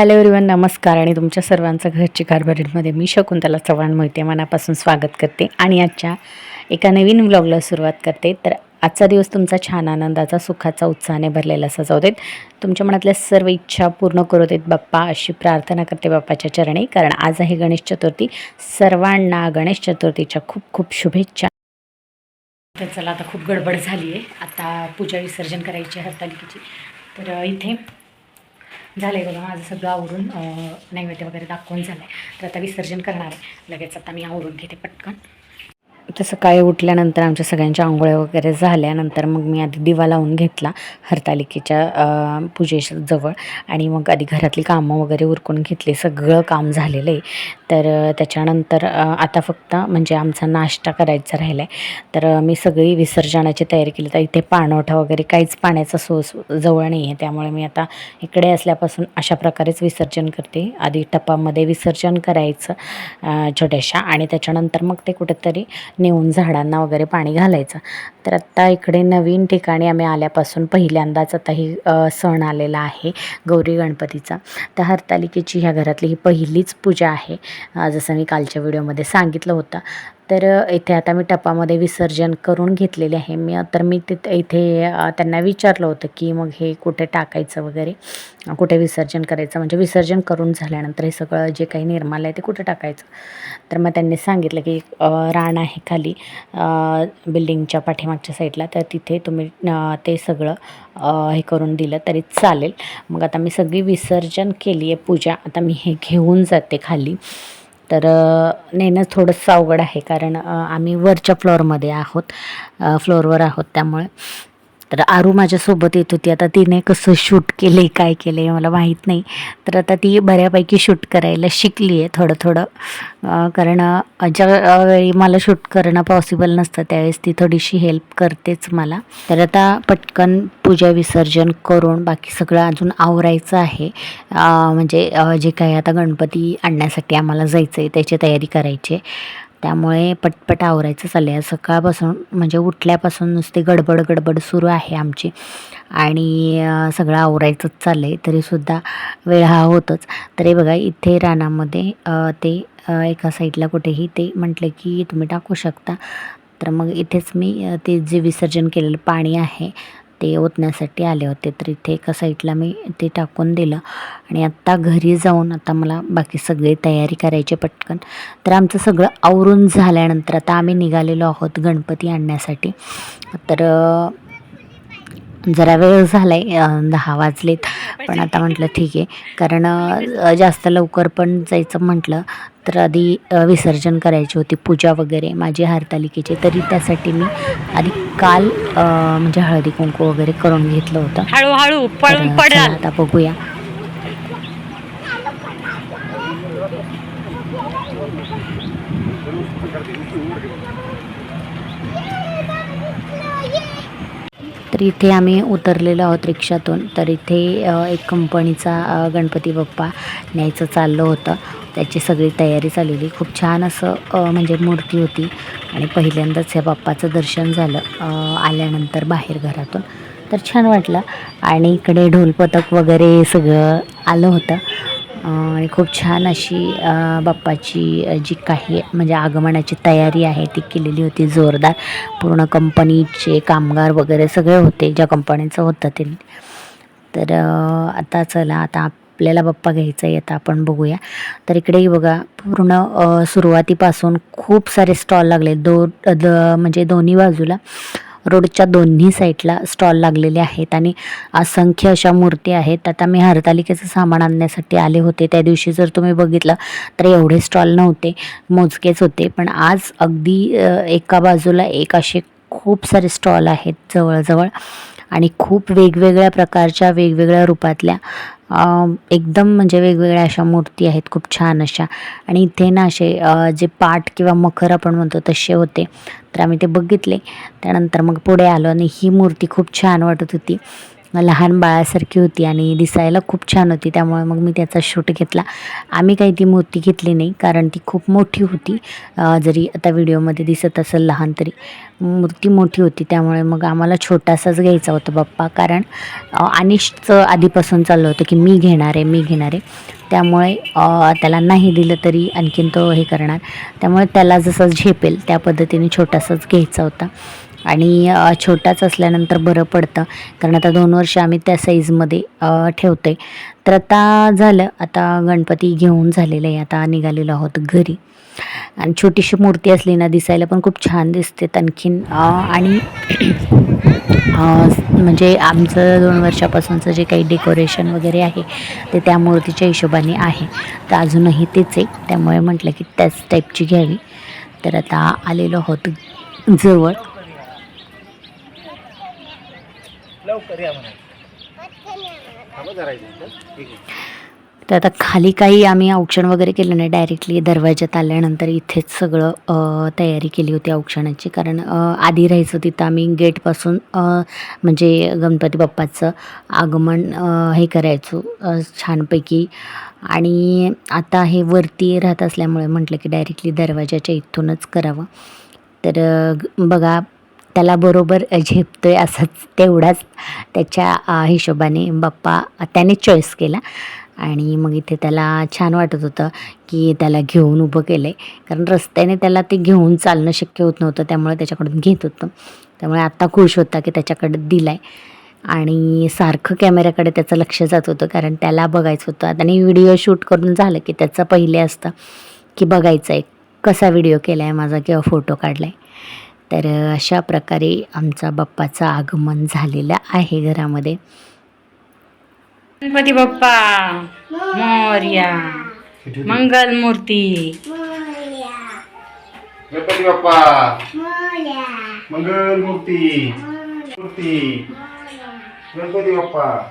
Hello everyone नमस्कार आणि तुमच्या सर्वांचं घरची कारभारीमध्ये मी शकुंतला चव्हाण मोहिते. मनापासून स्वागत करते आणि आजच्या एका नवीन व्लॉगला सुरुवात करते. तर आजचा दिवस तुमचा छान आनंदाचा सुखाचा उत्साहाने भरलेला सजाव देत तुमच्या मनातल्या सर्व इच्छा पूर्ण करू देत बाप्पा अशी प्रार्थना करते बाप्पाच्या चरणी. कारण आज आहे गणेश चतुर्थी सर्वांना गणेश चतुर्थीच्या खूप खूप शुभेच्छा. तर चला आता खूप गडबड झाली आहे आता पूजा विसर्जन करायची आहे हरतालिकेची. तर इथे झालं आहे बघा माझं सगळं आवरून नैवेद्य वगैरे दाखवून झालं आहे तर आता विसर्जन करणार आहे. लगेच आता मी आवरून घेते पटकन. तर सकाळी उठल्यानंतर आमच्या सगळ्यांच्या आंघोळ्या वगैरे झाल्यानंतर मग मी आधी दिवा लावून घेतला हरतालिकेच्या अं, पूजेजवळ आणि मग आधी घरातली कामं वगैरे उरकून घेतली. सगळं काम झालेलं आहे. तर त्याच्यानंतर आता फक्त म्हणजे आमचा नाश्ता करायचा राहिला आहे तर मी सगळी विसर्जनाची तयारी केली. तर इथे पाणवठा वगैरे काहीच पाण्याचा सोर्स जवळ नाही आहे त्यामुळे मी आता इकडे असल्यापासून अशा प्रकारेच विसर्जन करते. आधी टपामध्ये विसर्जन करायचं छोट्याशा आणि त्याच्यानंतर मग ते कुठेतरी नेऊन झाडांना वगैरे पाणी घालायचं. तर आत्ता इकडे नवीन ठिकाणी आम्ही आल्यापासून पहिल्यांदाच आता ही सण आलेला आहे गौरी गणपतीचा. तर हरतालिकेची ह्या घरातली ही पहिलीच पूजा आहे. जसं मी कालच्या व्हिडिओमध्ये सांगितलं होतं. तर इथे आता मी टपामध्ये विसर्जन करून घेतलेले आहे. मी तर मी तिथे इथे त्यांना विचारलं होतं की मग हे कुठे टाकायचं वगैरे कुठे विसर्जन करायचं? म्हणजे विसर्जन करून झाल्यानंतर हे सगळं जे काही निर्माल आहे ते कुठे टाकायचं? तर मग त्यांनी सांगितलं की राण रान आहे खाली बिल्डिंगच्या पाठीमागच्या साईडला. तर तिथे तुम्ही ते सगळं हे करून दिलं तरी चालेल. मग आता मी सगळी विसर्जन केली आहे पूजा. आता मी हे घेऊन जाते खाली. तर नेणं थोडंसं अवघड आहे. कारण आम्ही वरच्या फ्लोअरमध्ये आहोत. फ्लोअरवर आहोत त्यामुळे. तर आरू माझ्यासोबत येत होती. आता तिने कसं शूट केलं आहे काय केलं आहे मला माहीत नाही. तर आता ती बऱ्यापैकी शूट करायला शिकली आहे थोडं. थोडं कारण ज्यावेळी ज्या वेळी मला शूट करणं पॉसिबल नसतं त्यावेळेस ती थोडीशी हेल्प करतेच मला. तर आता पटकन पूजा विसर्जन करून बाकी सगळं अजून आवरायचं आहे. म्हणजे जे काही आता गणपती आणण्यासाठी आम्हाला जायचं आहे त्याची तयारी करायची आहे. त्यामुळे पटपट आवरायचं चाललं आहे सकाळपासून म्हणजे उठल्यापासून नुसती गडबड गडबड सुरू आहे आमची. आणि सगळं आवरायचंच चाललं आहे तरीसुद्धा वेळ हा होतच. तरी बघा इथे रानामध्ये ते एका साईडला कुठेही ते म्हटलं की तुम्ही टाकू शकता. तर मग इथेच मी ते जे विसर्जन केलेलं पाणी आहे ते ओतण्यासाठी आले होते. तर इथे एका साईडला मी ते टाकून दिलं आणि आत्ता घरी जाऊन आता मला बाकी सगळी तयारी करायची पटकन. तर आमचं सगळं आवरून झाल्यानंतर आता आम्ही निघालेलो आहोत गणपती आणण्यासाठी. तर जरा वेळ झाला आहे दहा वाजलेत. पण आता म्हटलं ठीक आहे. कारण जास्त लवकर पण जायचं म्हटलं. तर आधी विसर्जन करायची होती पूजा वगैरे माझी हरतालिकेची. तरी त्यासाठी मी आधी काल म्हणजे हळदी कुंकू वगैरे करून घेतलं होतं. हळूहळू आता बघूया. तर इथे आम्ही उतरलेलो आहोत रिक्षातून. तर इथे एक कंपनीचा गणपती बाप्पा न्यायचं चाललं होतं. त्याची सगळी तयारी चाललेली. खूप छान असं म्हणजे मूर्ती होती. आणि पहिल्यांदाच ह्या बाप्पाचं दर्शन झालं आल्यानंतर बाहेर घरातून. तर छान वाटलं. आणि इकडे ढोलपथक वगैरे सगळं आलं होतं. आणि खूप छान अशी बाप्पाची जी काही म्हणजे आगमनाची तयारी आहे ती केलेली होती जोरदार. पूर्ण कंपनीचे कामगार वगैरे सगळे होते ज्या कंपनीचं होतं ते. तर आता चला आता आपल्याला बाप्पा घ्यायचा आहे आता आपण बघूया. तर इकडेही बघा पूर्ण सुरुवातीपासून खूप सारे स्टॉल लागले. दो द म्हणजे दोन्ही बाजूला. रोडच्या दोन्ही साईडला स्टॉल लागलेले आहेत आणि असंख्य अशा मूर्ती आहेत. आता मी हरतालिकेचं सामान आणण्यासाठी आले होते. त्या दिवशी जर तुम्ही बघितलं तर एवढे स्टॉल नव्हते मोजकेच होते. पण आज अगदी एका बाजूला एक असे खूप सारे स्टॉल आहेत जवळजवळ आणि खूप वेगवेगळ्या प्रकारच्या वेगवेगळ्या रूपातल्या एकदम म्हणजे वेगवेगळ्या अशा मूर्ती आहेत खूप छान अशा. आणि इथे ना असे जे पाट किंवा मखर आपण म्हणतो तसे होते. तर आम्ही ते बघितले. त्यानंतर मग पुढे आलो आणि ही मूर्ती खूप छान वाटत होती. लहान बाळासारखी होती आणि दिसायला खूप छान होती त्यामुळे मग मी त्याचा शूट घेतला. आम्ही काही ती मूर्ती घेतली नाही कारण ती खूप मोठी होती. जरी आता व्हिडिओमध्ये दिसत असेल लहान तरी. मूर्ती मोठी होती त्यामुळे मग आम्हाला छोटासाच घ्यायचा होता बाप्पा. कारण अनिशचं आधीपासून चाललं होतं की मी घेणार आहे मी घेणार आहे. त्यामुळे त्याला नाही दिलं तरी आणखीन तो हे करणार. त्यामुळे त्याला जसं झेपेल त्या पद्धतीने छोटासाच घ्यायचा होता. आणि छोटाच असल्यानंतर बरं पडतं. कारण आता दोन वर्ष आम्ही त्या साईजमध्ये ठेवते तर आता झालं. आता गणपती घेऊन झालेलं आहे. आता निघालेलो आहोत घरी. आणि छोटीशी मूर्ती असली ना दिसायला पण खूप छान दिसते आणखीन. आणि म्हणजे आमचं दोन वर्षापासूनचं जे काही डेकोरेशन वगैरे आहे ते त्या मूर्तीच्या हिशोबाने आहे. तर अजूनही तेच आहे. त्यामुळे म्हटलं की त्याच टाईपची घ्यावी. तर आता आलेलो आहोत जवळ. तर आता खाली काही आम्ही औक्षण वगैरे केलं नाही डायरेक्टली दरवाज्यात आल्यानंतर इथेच सगळं तयारी केली होती औक्षणाची. कारण आधी राहायचं तिथं आम्ही गेटपासून म्हणजे गणपती बाप्पाचं आगमन हे करायचो छानपैकी. आणि आता हे वरती राहत असल्यामुळे म्हटलं की डायरेक्टली दरवाजाच्या इथूनच करावं. तर बघा त्याला बरोबर झेपतोय असाच तेवढाच त्याच्या हिशोबाने बाप्पा त्याने चॉईस केला. आणि मग इथे त्याला छान वाटत होतं की त्याला घेऊन उभं केलं आहे कारण रस्त्याने त्याला ते घेऊन चालणं शक्य होत नव्हतं त्यामुळे त्याच्याकडून घेत होतं. त्यामुळे आत्ता खुश होता की त्याच्याकडे दिला आहे आणि सारखं कॅमेऱ्याकडे त्याचं लक्ष जात होतं कारण त्याला बघायचं होतं. आणि व्हिडिओ शूट करून झालं की त्याचं पहिले असतं की बघायचं आहे कसा व्हिडिओ केला आहे माझा किंवा फोटो काढला आहे तर अशा प्रकारे आमचा बाप्पाचं आगमन झालेलं आहे घरामध्ये. गणपती बाप्पा मोर्या मंगल मूर्ती. गणपती बाप्पा. मंगल मूर्ती. मूर्ती. गणपती बाप्पा.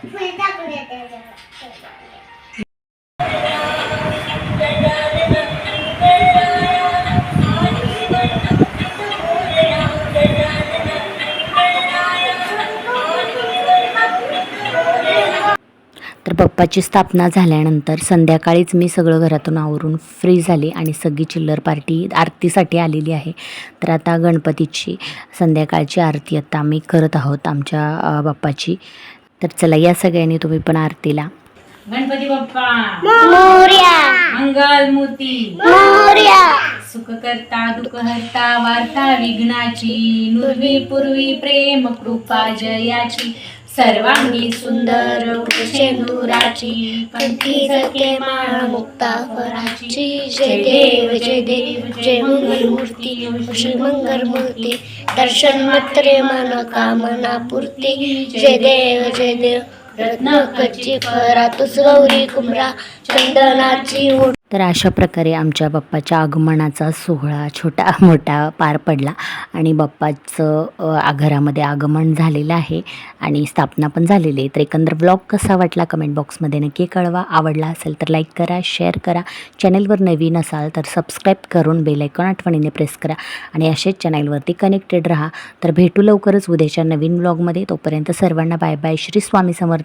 तर बाप्पाची स्थापना झाल्यानंतर संध्याकाळीच मी सगळं घरातून आवरून फ्री झाले आणि सगळी चिल्लर पार्टी आरतीसाठी आलेली आहे. तर आता गणपतीची संध्याकाळची आरती आता आम्ही करत आहोत आमच्या बाप्पाची. तर चला या सगळ्यांनी तुम्ही पण आरतीला. गणपती बाप्पा! मंगल मूर्ती सुख करता दुःख हरता वार्ता विघ्नाची नुर्वी पूर्वी प्रेम कृपा जयाची सर्वांगी सुंदर शेंदुराची कंठी झके माळ मुक्ता फराची जय देव जय देव जय मंगल मूर्ती श्री मंगल मूर्ती दर्शन मात्रे मन कामना पूर्ती. जय देव जय देव रत्न कच्ची फरा तुस गौरी कुमरा चंदनाची तर अशा प्रकारे आमच्या बाप्पाच्या आगमनाचा सोहळा छोटा मोठा पार पडला आणि बाप्पाचं आघरामध्ये घरामध्ये आगमन झालेलं आहे आणि स्थापना पण झालेली आहे. तर एकंदर ब्लॉग कसा वाटला कमेंट बॉक्समध्ये नक्की कळवा. आवडला असेल तर लाईक करा शेअर करा. चॅनेलवर नवीन असाल तर सबस्क्राईब करून बेलायकॉन आठवणीने प्रेस करा आणि असेच चॅनेलवरती कनेक्टेड राहा. तर भेटू लवकरच उद्याच्या नवीन ब्लॉगमध्ये तोपर्यंत सर्वांना बाय बाय श्री स्वामी समर्थ.